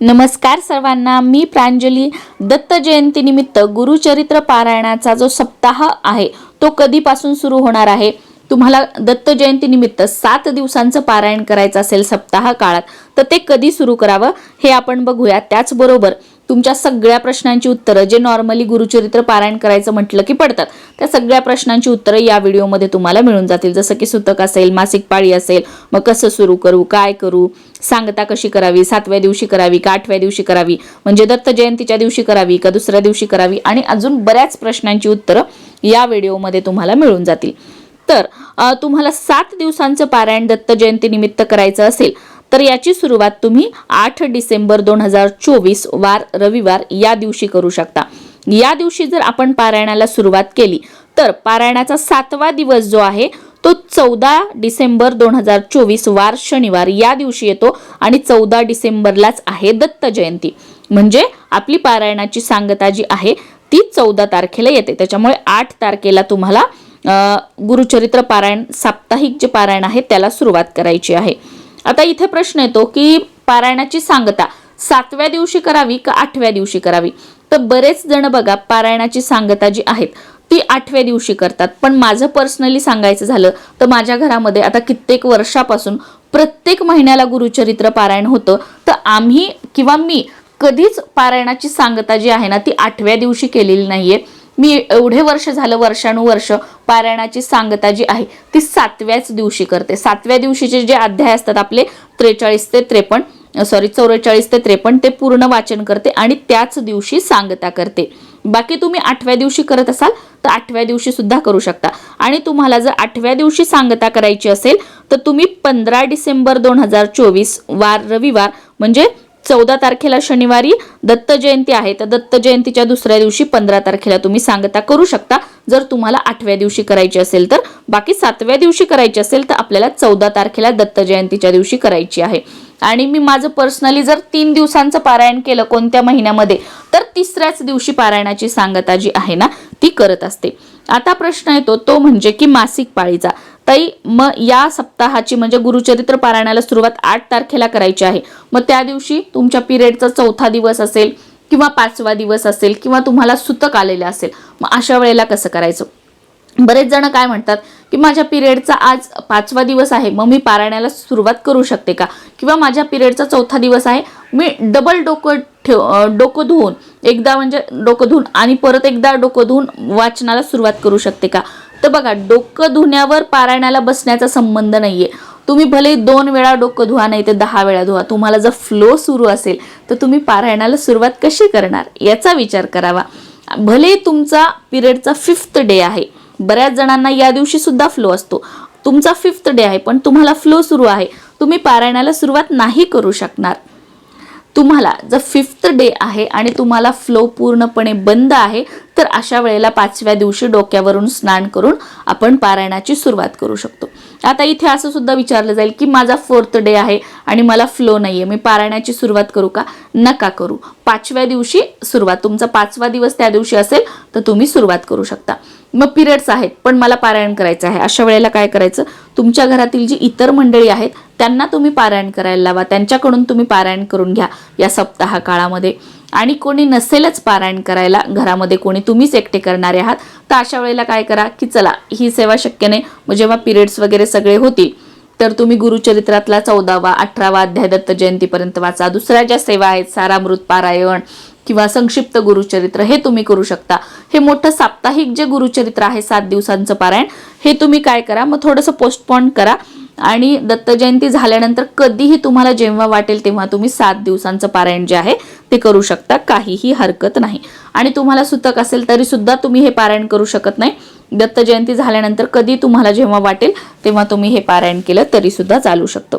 नमस्कार सर्वांना मी प्रांजली दत्त जयंतीनिमित्त गुरुचरित्र पारायणाचा जो सप्ताह आहे तो कधीपासून सुरू होणार आहे? तुम्हाला दत्त जयंतीनिमित्त सात दिवसांचं पारायण करायचं असेल सप्ताह काळात तर ते कधी सुरू करावं हे आपण बघूया. त्याचबरोबर तुमच्या सगळ्या प्रश्नांची उत्तरं जे नॉर्मली गुरुचरित्र पारायण करायचं म्हटलं की पडतात त्या सगळ्या प्रश्नांची उत्तरं या व्हिडिओमध्ये तुम्हाला मिळून जातील. जसं की सुतक असेल मासिक पाळी असेल मग कसं सुरू करू काय करू सांगता कशी करावी सातव्या दिवशी करावी का आठव्या दिवशी करावी म्हणजे दत्त जयंतीच्या दिवशी करावी का दुसऱ्या दिवशी करावी आणि अजून बऱ्याच प्रश्नांची उत्तरं या व्हिडिओमध्ये तुम्हाला मिळून जातील. तर तुम्हाला सात दिवसांचं पारायण दत्त जयंतीनिमित्त करायचं असेल तर याची सुरुवात तुम्ही आठ डिसेंबर दोन हजार चोवीस वार रविवार या दिवशी करू शकता. या दिवशी जर आपण पारायणाला सुरुवात केली तर पारायणाचा सातवा दिवस जो आहे तो चौदा डिसेंबर दोन हजार चोवीस वार शनिवार या दिवशी येतो आणि चौदा डिसेंबरलाच आहे दत्त जयंती. म्हणजे आपली पारायणाची सांगता जी आहे ती चौदा तारखेला येते. त्याच्यामुळे आठ तारखेला तुम्हाला गुरुचरित्र पारायण साप्ताहिक जे पारायण आहे त्याला सुरुवात करायची आहे. आता इथे प्रश्न येतो की पारायणाची सांगता सातव्या दिवशी करावी का आठव्या दिवशी करावी? तर बरेच जण बघा पारायणाची सांगता जी आहेत ती आठव्या दिवशी करतात. पण माझं पर्सनली सांगायचं झालं तर माझ्या घरामध्ये आता कित्येक वर्षापासून प्रत्येक महिन्याला गुरुचरित्र पारायण होतं. तर आम्ही किंवा मी कधीच पारायणाची सांगता जी आहे ना ती आठव्या दिवशी केलेली नाहीये. मी एवढे वर्ष झालं वर्षानुवर्ष पारायणाची सांगता जी आहे ती सातव्याच दिवशी करते. सातव्या दिवशीचे जे अध्याय असतात आपले त्रेचाळीस ते त्रेपन्न सॉरी चौवेचाळीस ते त्रेपन्न ते पूर्ण वाचन करते आणि त्याच दिवशी सांगता करते. बाकी तुम्ही आठव्या दिवशी करत असाल तर आठव्या दिवशी सुद्धा करू शकता. आणि तुम्हाला जर आठव्या दिवशी सांगता करायची असेल तर तुम्ही पंधरा डिसेंबर दोन हजार चोवीस वार रविवार म्हणजे चौदा तारखेला शनिवारी दत्त जयंती आहे. तर दत्त जयंतीच्या दुसऱ्या दिवशी पंधरा तारखेला तुम्ही सांगता करू शकता. जर तुम्हाला आठव्या दिवशी करायची असेल तर बाकी सातव्या दिवशी करायची असेल तर आपल्याला चौदा तारखेला दत्त जयंतीच्या दिवशी करायची आहे. आणि मी माझं पर्सनली जर तीन दिवसांचं पारायण केलं कोणत्या महिन्यामध्ये तर तिसऱ्याच दिवशी पारायणाची सांगता जी आहे ना ती करत असते. आता प्रश्न येतो तो म्हणजे की मासिक पाळीचा. ताई मग या सप्ताहाची म्हणजे गुरुचरित्र पारायणाला सुरुवात आठ तारखेला करायची आहे. मग त्या दिवशी तुमच्या पिरियडचा चौथा दिवस असेल किंवा पाचवा दिवस असेल किंवा तुम्हाला सुतक आलेलं असेल मग अशा वेळेला कसं करायचं? बरेच जण काय म्हणतात की माझ्या पिरियडचा आज पाचवा दिवस आहे मग मी पारायणाला सुरुवात करू शकते का? किंवा माझ्या पिरियडचा चौथा दिवस आहे मी डबल डोकं ठेव डोकं धुवून एकदा म्हणजे डोकं धुवून आणि परत एकदा डोकं धुवून वाचनाला सुरुवात करू शकते का? तर बघा डोकं धुण्यावर पारायणाला बसण्याचा संबंध नाहीये. तुम्ही भले दोन वेळा डोकं धुवा नाही ते दहा वेळा धुवा. तुम्हाला जर फ्लो सुरू असेल तर तुम्ही पारायणाला सुरुवात कशी करणार? याचा विचार करावा. भले तुमचा पिरियडचा फिफ्थ डे आहे. बऱ्याच जणांना या दिवशी सुद्धा फ्लो असतो. तुमचा फिफ्थ डे आहे पण तुम्हाला फ्लो सुरू आहे. तुम्ही पारायणाला सुरुवात नाही करू शकणार. तुम्हाला जर फिफ्थ डे आहे आणि तुम्हाला फ्लो पूर्णपणे बंद आहे तर अशा वेळेला पाचव्या दिवशी डोक्यावरून स्नान करून आपण पारायणाची सुरुवात करू शकतो. आता इथे असं सुद्धा विचारलं जाईल की माझा फोर्थ डे आहे आणि मला फ्लो नाहीये मी पारायणाची सुरुवात करू का? नका करू. पाचव्या दिवशी सुरुवात तुमचा पाचवा दिवस त्या दिवशी असेल तर तुम्ही सुरुवात करू शकता. मग पिरियड्स आहेत पण मला पारायण करायचं आहे. अशा वेळेला काय करायचं? तुमच्या घरातील जी इतर मंडळी आहेत त्यांना तुम्ही पारायण करायला लावा. त्यांच्याकडून तुम्ही पारायण करून घ्या या सप्ताह काळामध्ये. आणि कोणी नसेलच पारायण करायला घरामध्ये कोणी तुम्हीच एकटे करणारे आहात तर अशा वेळेला काय करा की चला ही सेवा शक्य नाही. मग जेव्हा पिरियड्स वगैरे सगळे होतील तर तुम्ही गुरुचरित्रातला चौदावा अठरावा अध्याय दत्त जयंतीपर्यंत वाचा. दुसऱ्या ज्या सेवा आहेत सारामृत पारायण किंवा संक्षिप्त गुरुचरित्र हे तुम्ही करू शकता. हे मोठं साप्ताहिक जे गुरुचरित्र आहे सात दिवसांचं पारायण हे तुम्ही काय करा मग थोडंसं पोस्टपॉन करा. आणि दत्त जयंती झाल्यानंतर कधीही तुम्हाला जेव्हा वाटेल तेव्हा तुम्ही सात दिवसांचं पारायण जे आहे ते करू शकता. काहीही हरकत नाही. आणि तुम्हाला सुतक असेल तरी सुद्धा तुम्ही हे पारायण करू शकत नाही. दत्त जयंती झाल्यानंतर कधी तुम्हाला जेव्हा वाटेल तेव्हा तुम्ही हे पारायण केलं तरी सुद्धा चालू शकतं.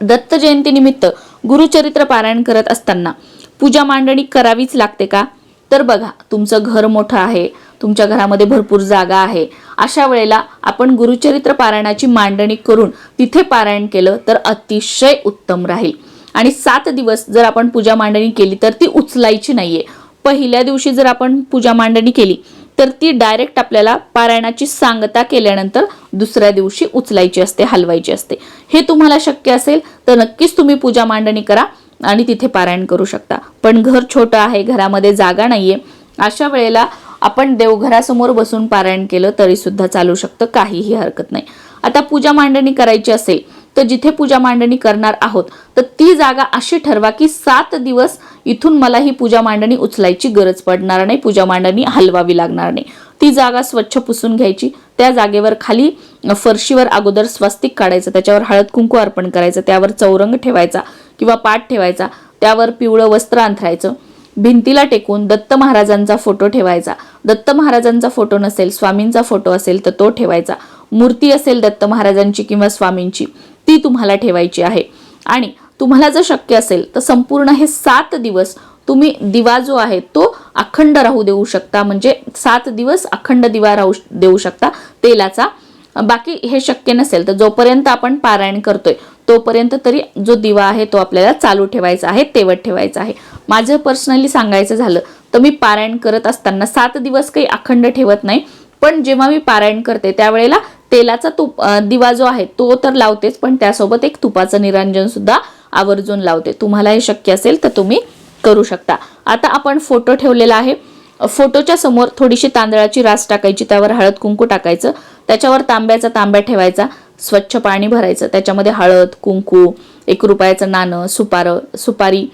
दत्त जयंतीनिमित्त गुरुचरित्र पारायण करत असताना पूजा मांडणी करावीच लागते का? तर बघा तुमचं घर मोठं आहे. तुमच्या घरामध्ये भरपूर जागा आहे. अशा वेळेला आपण गुरुचरित्र पारायणाची मांडणी करून तिथे पारायण केलं तर अतिशय उत्तम राहील. आणि सात दिवस जर आपण पूजा मांडणी केली तर ती उचलायची नाहीये. पहिल्या दिवशी जर आपण पूजा मांडणी केली तर ती डायरेक्ट आपल्याला पारायणाची सांगता केल्यानंतर दुसऱ्या दिवशी उचलायची असते हलवायची असते. हे तुम्हाला शक्य असेल तर नक्कीच तुम्ही पूजा मांडणी करा आणि तिथे पारायण करू शकता. पण घर छोटं आहे घरामध्ये जागा नाहीये. अशा वेळेला आपण देवघरासमोर बसून पारायण केलं तरी सुद्धा चालू शकतं काहीही हरकत नाही. आता पूजा मांडणी करायची असेल तर जिथे पूजा मांडणी करणार आहोत तर ती जागा अशी ठरवा की सात दिवस इथून मला ही पूजा मांडणी उचलायची गरज पडणार नाही पूजा मांडणी हलवावी लागणार नाही. ती जागा स्वच्छ पुसून घ्यायची त्या जागेवर खाली फरशीवर अगोदर स्वस्तिक काढायचं त्याच्यावर हळद कुंकू अर्पण करायचं त्यावर चौरंग ठेवायचा किंवा पाठ ठेवायचा त्यावर पिवळं वस्त्र अंथरायचं. भिंतीला टेकून दत्त महाराजांचा फोटो ठेवायचा. दत्त महाराजांचा फोटो नसेल स्वामींचा फोटो असेल तर तो ठेवायचा. मूर्ती असेल दत्त महाराजांची किंवा स्वामींची ती तुम्हाला ठेवायची आहे. आणि तुम्हाला जर शक्य असेल तर संपूर्ण हे सात दिवस तुम्ही दिवा जो आहे तो अखंड राहू देऊ शकता. म्हणजे सात दिवस अखंड दिवा राहू देऊ शकता. तेलाचा बाकी हे शक्य नसेल तर जोपर्यंत आपण पारायण करतोय तोपर्यंत तरी जो दिवा आहे तो आपल्याला चालू ठेवायचा आहे तेवत ठेवायचा आहे. माझं पर्सनली सांगायचं झालं तर मी पारायण करत असताना सात दिवस काही अखंड ठेवत नाही पण जेव्हा मी पारायण करते त्यावेळेला तेलाचा तुप दिवा जो आहे तो तर लावतेच पण त्यासोबत एक तुपाचं निरांजन सुद्धा आवर्जून लावते. तुम्हाला हे शक्य असेल तर तुम्ही करू शकता. आता आपण फोटो ठेवलेला आहे. फोटोच्या समोर थोडीशी तांदळाची रास टाकायची त्यावर हळद कुंकू टाकायचं. त्याच्यावर तांब्याचा तांब्या ठेवायचा स्वच्छ पाणी भरायचं. त्याच्यामध्ये हळद कुंकू एक रुपयाचं नाणं सुपारं सुपारी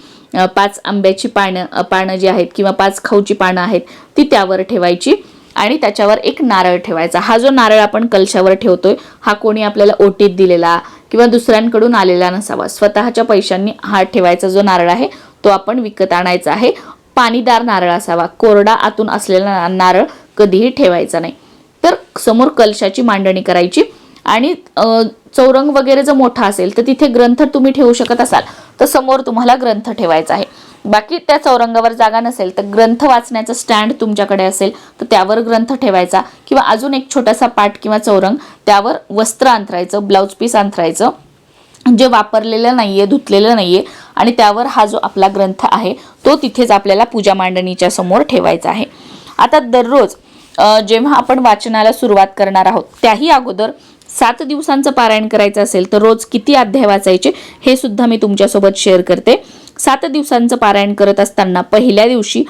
पाच आंब्याची पानं पानं जी आहेत किंवा पाच खाऊची पानं आहेत ती त्यावर ठेवायची आणि त्याच्यावर एक नारळ ठेवायचा. हा जो नारळ आपण कलशावर ठेवतोय हा कोणी आपल्याला ओटीत दिलेला किंवा दुसऱ्यांकडून आलेला नसावा. स्वतःच्या पैशांनी हा ठेवायचा जो नारळ आहे तो आपण विकत आणायचा आहे. पाणीदार नारळ असावा. कोरडा आतून असलेला नारळ कधीही ठेवायचा नाही. तर समोर कलशाची मांडणी करायची. आणि चौरंग वगैरे जर मोठा असेल तर तिथे ग्रंथ तुम्ही ठेवू शकत असाल. तर समोर तुम्हाला ग्रंथ ठेवायचा आहे. बाकी त्या चौरंगावर जागा नसेल तर ग्रंथ वाचण्याचं स्टँड तुमच्याकडे असेल तर त्यावर ग्रंथ ठेवायचा. किंवा अजून एक छोटासा पाट किंवा चौरंग त्यावर वस्त्र अंथरायचं ब्लाऊज पीस अंथरायचं. जे वापरलेलं नाही आहे धुतलेलं नाही आहे आणि त्यावर हा जो आपला ग्रंथ आहे तो तिथेच आपल्याला पूजा मांडणीच्या समोर ठेवायचा आहे. आता दररोज जेव्हा आपण वाचनाला सुरुवात करणार आहोत त्याही अगोदर सात दिवसांचं पारायण करायचं असेल तर रोज किती अध्याय वाचायचे हे सुद्धा मी तुमच्यासोबत शेअर करते. सात दिवसांचं पारायण करत असताना पहिल्या दिवशी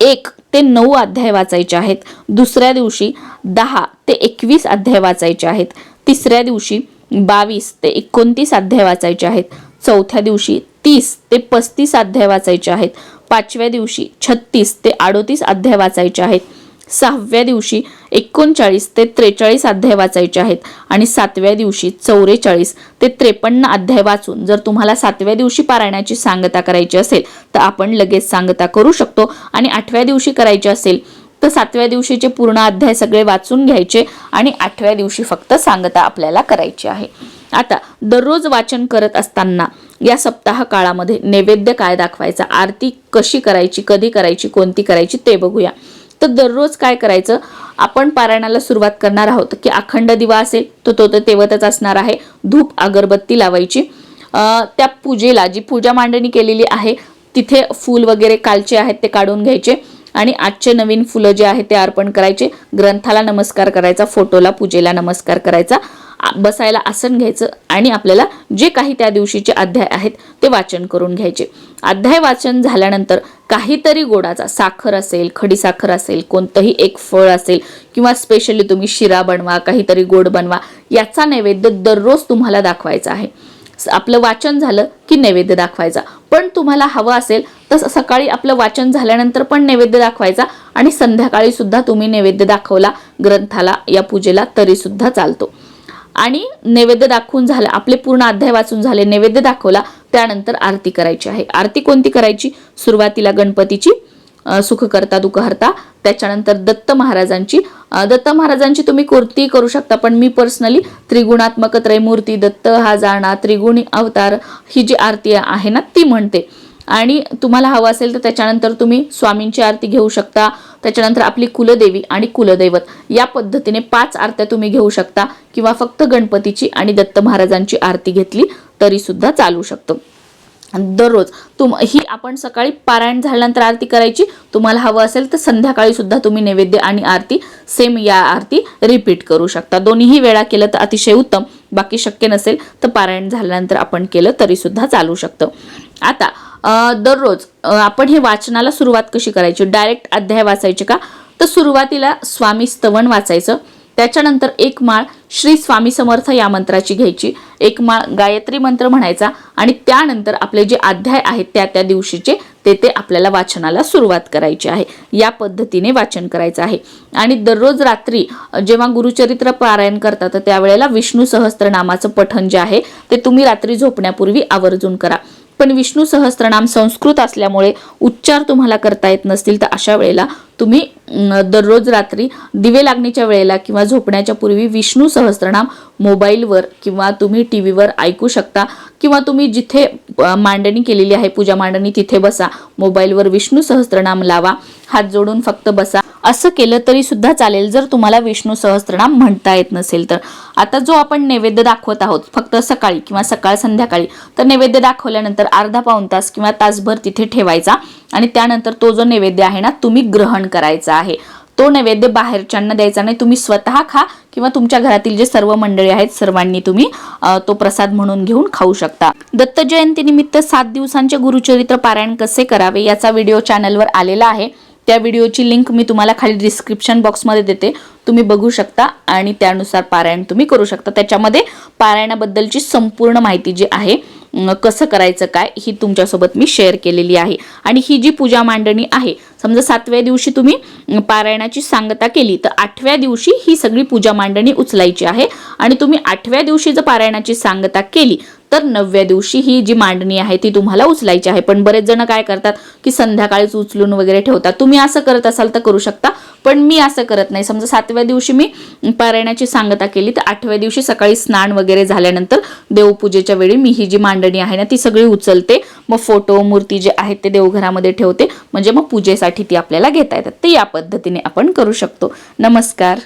एक ते नऊ अध्याय वाचायचे आहेत दुसऱ्या दिवशी दहा ते एकवीस अध्याय वाचायचे आहेत तिसऱ्या दिवशी बावीस ते एकोणतीस अध्याय वाचायचे आहेत चौथ्या दिवशी तीस ते पस्तीस अध्याय वाचायचे आहेत पाचव्या दिवशी छत्तीस ते अडोतीस अध्याय वाचायचे आहेत सहाव्या दिवशी एकोणचाळीस ते त्रेचाळीस अध्याय वाचायचे आहेत. आणि सातव्या दिवशी चौवेचाळीस ते त्रेपन्न अध्याय वाचून जर तुम्हाला सातव्या दिवशी पारायणाची सांगता करायची असेल तर आपण लगेच सांगता करू शकतो. आणि आठव्या दिवशी करायची असेल तर सातव्या दिवशीचे पूर्ण अध्याय सगळे वाचून घ्यायचे आणि आठव्या दिवशी फक्त सांगता आपल्याला करायची आहे. आता दररोज वाचन करत असताना या सप्ताह काळामध्ये नैवेद्य काय दाखवायचा? आरती कशी करायची? कधी करायची? कोणती करायची? ते बघूया. तर दररोज काय करायचं? आपण पारायणाला सुरुवात करणार आहोत की अखंड दिवा असेल तर तो तर तेवतच असणार आहे. धूप अगरबत्ती लावायची. त्या पूजेला जी पूजा मांडणी केलेली आहे तिथे फूल वगैरे कालचे आहेत ते काढून घ्यायचे आणि आजचे नवीन फुलं जे आहेत ते अर्पण करायचे. ग्रंथाला नमस्कार करायचा फोटोला पूजेला नमस्कार करायचा. बसायला आसन घ्यायचं आणि आपल्याला जे काही त्या दिवशीचे अध्याय आहेत ते वाचन करून घ्यायचे. अध्याय वाचन झाल्यानंतर काहीतरी गोडाचा साखर असेल खडीसाखर असेल कोणतंही एक फळ असेल किंवा स्पेशली तुम्ही शिरा बनवा काहीतरी गोड बनवा याचा नैवेद्य दररोज तुम्हाला दाखवायचा आहे. आपलं वाचन झालं की नैवेद्य दाखवायचा. पण तुम्हाला हवं असेल तर सकाळी आपलं वाचन झाल्यानंतर पण नैवेद्य दाखवायचा आणि संध्याकाळी सुद्धा तुम्ही नैवेद्य दाखवला ग्रंथाला या पूजेला तरी सुद्धा चालतो. आणि नैवेद्य दाखवून झालं. आपले पूर्ण अध्याय वाचून झाले. नैवेद्य दाखवला. त्यानंतर आरती करायची आहे. आरती कोणती करायची? सुरुवातीला गणपतीची सुखकर्ता दुखहर्ता त्याच्यानंतर दत्त महाराजांची. दत्त महाराजांची तुम्ही कुर्ती करू शकता पण मी पर्सनली त्रिगुणात्मक त्रयमूर्ती दत्त हा जाणा त्रिगुणी अवतार ही जी आरती आहे ना ती म्हणते. आणि तुम्हाला हवं असेल तर त्याच्यानंतर तुम्ही स्वामींची आरती घेऊ शकता. त्याच्यानंतर आपली कुलदेवी आणि कुलदैवत. या पद्धतीने पाच आरत्या तुम्ही घेऊ शकता किंवा फक्त गणपतीची आणि दत्त महाराजांची आरती घेतली तरी सुद्धा चालू शकतं. दररोज तुम ही आपण सकाळी पारायण झाल्यानंतर आरती करायची. तुम्हाला हवं असेल तर संध्याकाळी सुद्धा तुम्ही नैवेद्य आणि आरती सेम या आरती रिपीट करू शकता. दोन्हीही वेळा केलं तर अतिशय उत्तम. बाकी शक्य नसेल तर पारायण झाल्यानंतर आपण केलं तरी सुद्धा चालू शकतं. आता दररोज आपण हे वाचनाला सुरुवात कशी करायची? डायरेक्ट अध्याय वाचायचे का? तर सुरुवातीला स्वामी स्तवन वाचायचं. त्याच्यानंतर एक माळ श्री स्वामी समर्थ या मंत्राची घ्यायची. एक मा गायत्री मंत्र म्हणायचा आणि त्यानंतर आपले जे अध्याय आहेत त्या त्या दिवशीचे ते ते आपल्याला वाचनाला सुरुवात करायची आहे. या पद्धतीने वाचन करायचं आहे. आणि दररोज रात्री जेव्हा गुरुचरित्र पारायण करतात तर त्यावेळेला विष्णू सहस्त्रनामाचं पठण जे आहे ते तुम्ही रात्री झोपण्यापूर्वी आवर्जून करा. पण विष्णू सहस्त्रनाम संस्कृत असल्यामुळे उच्चार तुम्हाला करता येत नसतील तर अशा वेळेला तुम्ही दररोज रात्री दिवे लागण्याच्या वेळेला किंवा झोपण्याच्या पूर्वी विष्णू सहस्त्रनाम मोबाईलवर किंवा तुम्ही टी व्हीवर ऐकू शकता किंवा तुम्ही जिथे मांडणी केलेली आहे पूजा मांडणी तिथे बसा. मोबाईलवर विष्णू सहस्त्रनाम लावा. हात जोडून फक्त बसा. असं केलं तरी सुद्धा चालेल जर तुम्हाला विष्णू सहस्त्रनाम म्हणता येत नसेल तर. आता जो आपण नैवेद्य दाखवत आहोत फक्त सकाळी किंवा सकाळ संध्याकाळी तर नैवेद्य दाखवल्यानंतर अर्धा पाऊण तास किंवा तासभर तिथे ठेवायचा आणि त्यानंतर तो जो नैवेद्य आहे ना तुम्ही ग्रहण करायचा आहे. तो नैवेद्य बाहेरच्यांना द्यायचा नाही. तुम्ही स्वतः खा किंवा तुमच्या घरातील जे सर्व मंडळी आहेत सर्वांनी तुम्ही तो प्रसाद म्हणून घेऊन खाऊ शकता. दत्त जयंतीनिमित्त सात दिवसांचे गुरुचरित्र पारायण कसे करावे याचा व्हिडिओ चॅनलवर आलेला आहे. त्या व्हिडिओची लिंक मी तुम्हाला खाली डिस्क्रिप्शन बॉक्समध्ये देते. तुम्ही बघू शकता आणि त्यानुसार पारायण तुम्ही करू शकता. त्याच्यामध्ये पारायणाबद्दलची संपूर्ण माहिती जी आहे कसं करायचं काय ही तुमच्यासोबत मी शेअर केलेली आहे. आणि ही जी पूजा मांडणी आहे समजा सातव्या दिवशी तुम्ही पारायणाची सांगता केली तर आठव्या दिवशी ही सगळी पूजा मांडणी उचलायची आहे. आणि तुम्ही आठव्या दिवशी जर पारायणाची सांगता केली तर नवव्या दिवशी ही जी मांडणी आहे ती तुम्हाला उचलायची आहे. पण बरेच जण काय करतात की संध्याकाळीच उचलून वगैरे ठेवतात. तुम्ही असं करत असाल तर करू शकता. पण मी असं करत नाही. समजा सातव्या दिवशी मी पारायणाची सांगता केली तर आठव्या दिवशी सकाळी स्नान वगैरे झाल्यानंतर देवपूजेच्या वेळी मी ही जी मांडणी आहे ना ती सगळी उचलते. मग फोटो मूर्ती जे आहेत ते देवघरामध्ये ठेवते. म्हणजे मग पूजेसाठी ती आपल्याला घेता येतात. ते या पद्धतीने आपण करू शकतो. नमस्कार.